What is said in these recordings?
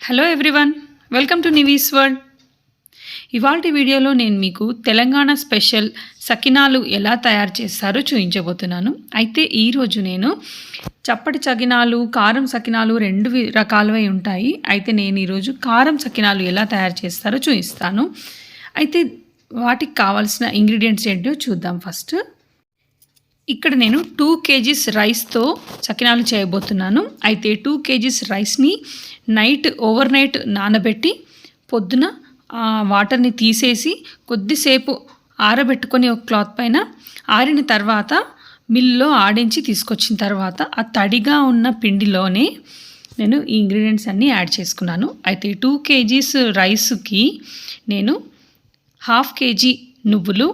Hello everyone welcome to Nivi's world ఇవాళ వీడియోలో నేను మీకు తెలంగాణ స్పెషల్ సకినాలు ఎలా తయారు చేస్తారో చూపించబోతున్నాను. అయితే ఈరోజు నేను చప్పటి సకినాలు కారం సకినాలు రెండు వి- రకాలవై ఉంటాయి. అయితే నేను ఈరోజు కారం సకినాలు ఎలా తయారు చేస్తారో చూపిస్తాను. అయితే వాటికి కావాల్సిన ఇంగ్రీడియంట్స్ ఏంటో చూద్దాం ఫస్ట్ ఇక్కడ నేను టూ కేజీస్ రైస్తో చకినాలు చేయబోతున్నాను. అయితే టూ కేజీస్ రైస్ని నైట్ ఓవర్ నైట్ నానబెట్టి పొద్దున ఆ వాటర్ని తీసేసి కొద్దిసేపు ఆరబెట్టుకొని ఒక క్లాత్ పైన ఆరిన తర్వాత మిల్లో ఆడించి తీసుకొచ్చిన తర్వాత ఆ తడిగా ఉన్న పిండిలోనే నేను ఈ ఇంగ్రీడియంట్స్ అన్నీ యాడ్ చేసుకున్నాను. అయితే టూ కేజీస్ రైస్కి నేను హాఫ్ కేజీ నువ్వులు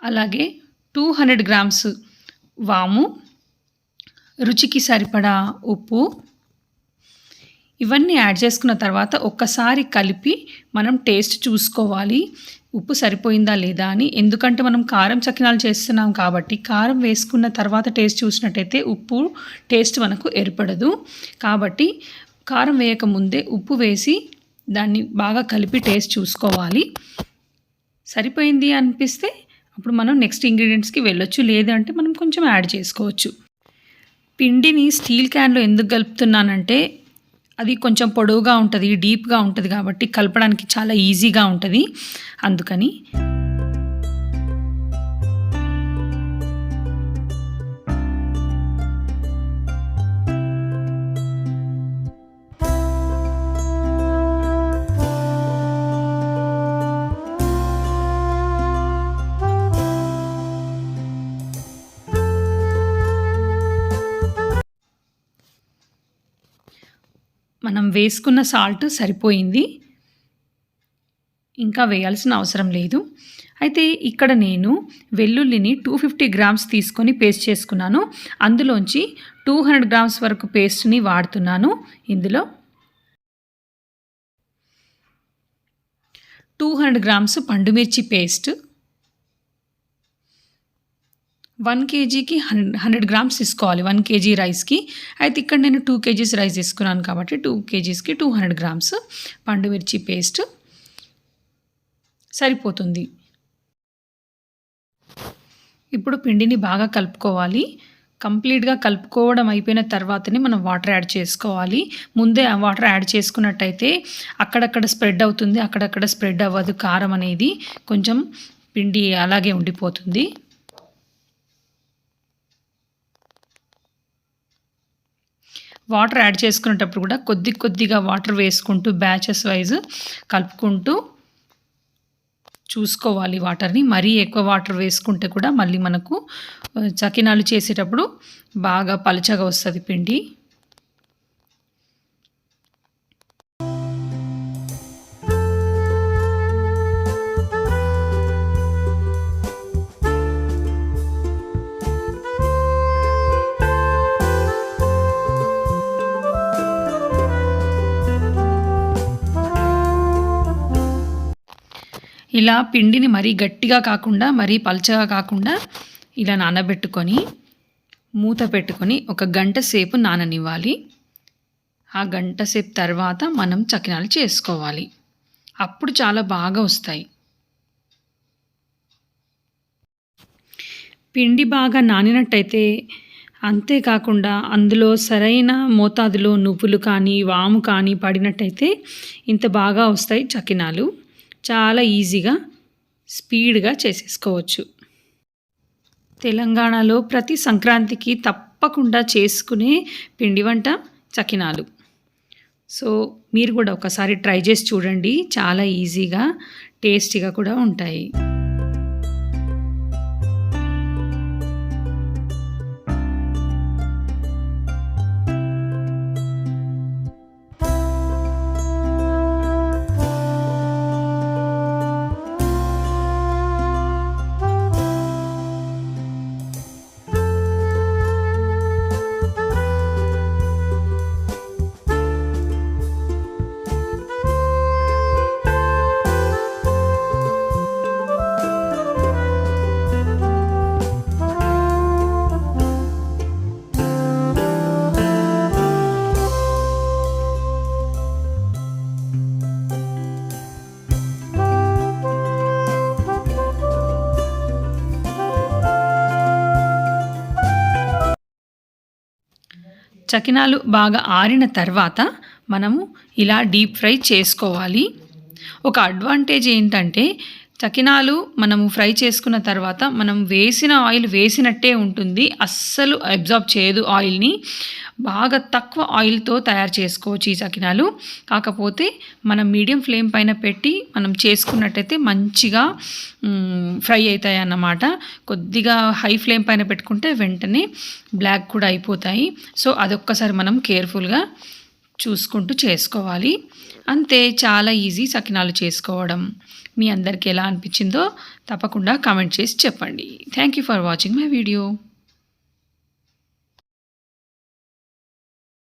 అలాగే టూ హండ్రెడ్ గ్రామ్స్ వాము రుచికి సరిపడా ఉప్పు. ఇవన్నీ యాడ్ చేసుకున్న తర్వాత ఒక్కసారి కలిపి మనం టేస్ట్ చూసుకోవాలి. ఉప్పు సరిపోయిందా లేదా అని. ఎందుకంటే మనం కారం చకినాలు చేస్తున్నాం కాబట్టి కారం వేసుకున్న తర్వాత టేస్ట్ చూసినట్టయితే ఉప్పు టేస్ట్ మనకు ఏర్పడదు. కాబట్టి కారం వేయక ముందే ఉప్పు వేసి దాన్ని బాగా కలిపి టేస్ట్ చూసుకోవాలి. సరిపోయింది అనిపిస్తే అప్పుడు మనం నెక్స్ట్ ఇంగ్రీడియంట్స్కి వెళ్ళొచ్చు. లేదంటే మనం కొంచెం యాడ్ చేసుకోవచ్చు. పిండిని స్టీల్ క్యాన్లో ఎందుకు కలుపుతున్నానంటే అది కొంచెం పొడవుగా ఉంటుంది డీప్గా ఉంటుంది కాబట్టి కలపడానికి చాలా ఈజీగా ఉంటుంది. అందుకని మనం వేసుకున్న సాల్ట్ సరిపోయింది. ఇంకా వేయాల్సిన అవసరం లేదు. అయితే ఇక్కడ నేను వెల్లుల్లిని టూ ఫిఫ్టీ గ్రామ్స్ తీసుకొని పేస్ట్ చేసుకున్నాను. అందులోంచి టూ హండ్రెడ్ గ్రామ్స్ వరకు పేస్ట్ని వాడుతున్నాను. ఇందులో టూ హండ్రెడ్ గ్రామ్స్ పండుమిర్చి పేస్ట్ వన్ కేజీకి హండ్రెడ్ హండ్రెడ్ గ్రామ్స్ తీసుకోవాలి. వన్ కేజీ రైస్కి. అయితే ఇక్కడ నేను టూ కేజీస్ రైస్ తీసుకున్నాను కాబట్టి టూ కేజీస్కి టూ హండ్రెడ్ గ్రామ్స్ పండు మిర్చి పేస్ట్ సరిపోతుంది. ఇప్పుడు పిండిని బాగా కలుపుకోవాలి. కంప్లీట్గా కలుపుకోవడం అయిపోయిన తర్వాతనే మనం వాటర్ యాడ్ చేసుకోవాలి. ముందే ఆ వాటర్ యాడ్ చేసుకున్నట్టయితే అక్కడక్కడ స్ప్రెడ్ అవుతుంది. అక్కడక్కడ స్ప్రెడ్ అవ్వదు కారం అనేది. కొంచెం పిండి అలాగే ఉండిపోతుంది. వాటర్ యాడ్ చేసుకునేటప్పుడు కూడా కొద్ది కొద్దిగా వాటర్ వేసుకుంటూ బ్యాచెస్ వైజ్ కలుపుకుంటూ చూసుకోవాలి వాటర్ని. మరీ ఎక్కువ వాటర్ వేసుకుంటే కూడా మళ్ళీ మనకు చకినాలు చేసేటప్పుడు బాగా పలుచగా వస్తుంది పిండి. ఇలా పిండిని మరీ గట్టిగా కాకుండా మరీ పల్చగా కాకుండా ఇలా నానబెట్టుకొని మూత పెట్టుకొని ఒక గంట సేపు నాననివ్వాలి. ఆ గంట సేపు తర్వాత మనం చకినాలు చేసుకోవాలి. అప్పుడు చాలా బాగా వస్తాయి. పిండి బాగా నానినట్టయితే అంతేకాకుండా అందులో సరైన మోతాదులో నువ్వులు కానీ వాము కానీ పడినట్టయితే ఇంత బాగా వస్తాయి చకినాలు. చాలా ఈజీగా స్పీడ్గా చేసేసుకోవచ్చు. తెలంగాణలో ప్రతి సంక్రాంతికి తప్పకుండా చేసుకునే పిండి వంట చకినాలు. సో మీరు కూడా ఒకసారి ట్రై చేసి చూడండి. చాలా ఈజీగా టేస్టీగా కూడా ఉంటాయి. చకినాలు బాగా ఆరిన తర్వాత మనము ఇలా డీప్ ఫ్రై చేసుకోవాలి. ఒక అడ్వాంటేజ్ ఏంటంటే చకినాలు మనము ఫ్రై చేసుకున్న తర్వాత మనం వేసిన ఆయిల్ వేసినట్టే ఉంటుంది. అస్సలు అబ్జార్బ్ చేయదు ఆయిల్ని. బాగా తక్కువ ఆయిల్తో తయారు చేసుకోవచ్చు ఈ చకినాలు. కాకపోతే మనం మీడియం ఫ్లేమ్ పైన పెట్టి మనం చేసుకున్నట్టయితే మంచిగా ఫ్రై అవుతాయి అన్నమాట కొద్దిగా హై ఫ్లేమ్ పైన పెట్టుకుంటే వెంటనే బ్లాక్ కూడా అయిపోతాయి. సో అదొక్కసారి మనం కేర్ఫుల్గా చూసుకుంటూ చేసుకోవాలి. అంతే చాలా ఈజీ సకినాలు చేసుకోవడం. మీ అందరికీ ఎలా అనిపించిందో తప్పకుండా కామెంట్ చేసి చెప్పండి. Thank you for watching my video.